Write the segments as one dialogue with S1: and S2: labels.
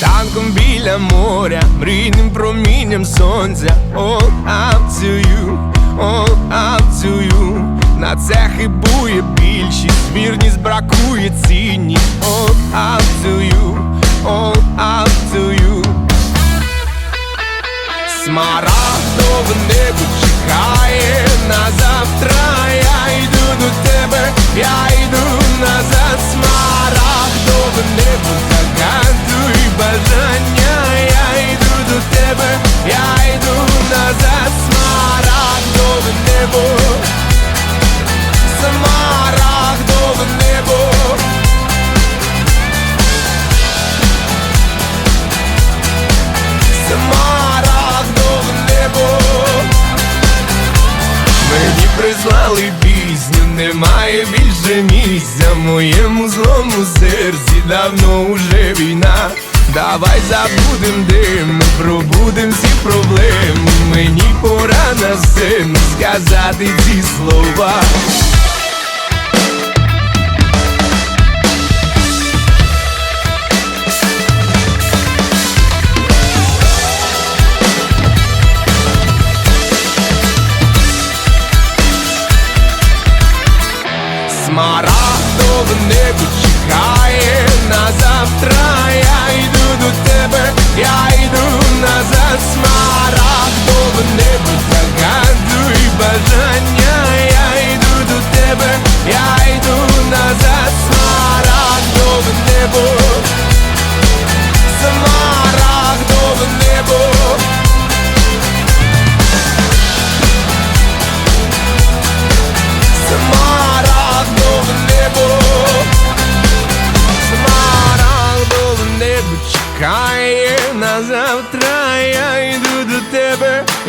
S1: світанком біля моря, мрійним промінням сонця, All up На це хибує більшість, вірність бракує цінність, All up to you, прислали пісню, немає більше місця моєму злому серці давно уже війна. Давай забудем дим, пробудем всі проблеми. Мені пора на сцену сказати ці слова. Смарагдове небо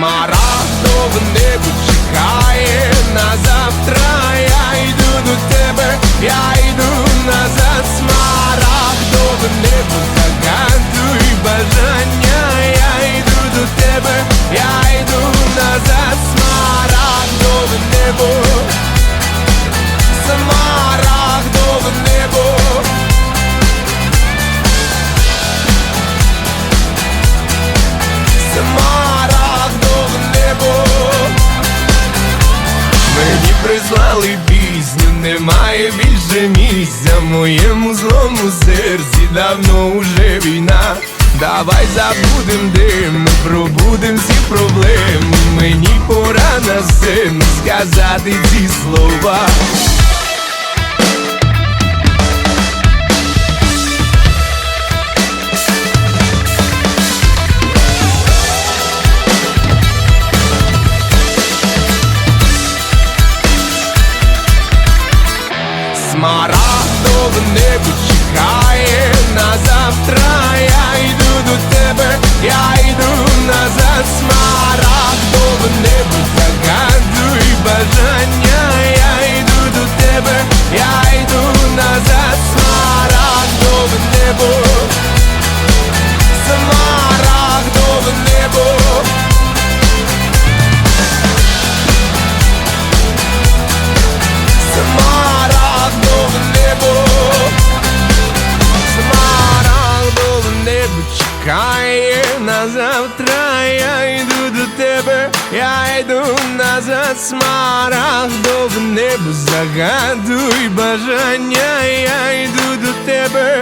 S1: Смарагдове небо чекає Прислали пісню, немає більше місця в моєму злому серці давно уже війна. Давай забудем дим, пробудем всі проблеми. Мені пора на сцену сказати ці слова. Я йду назад, смарагдове небо, загадуй бажання, я йду до тебе,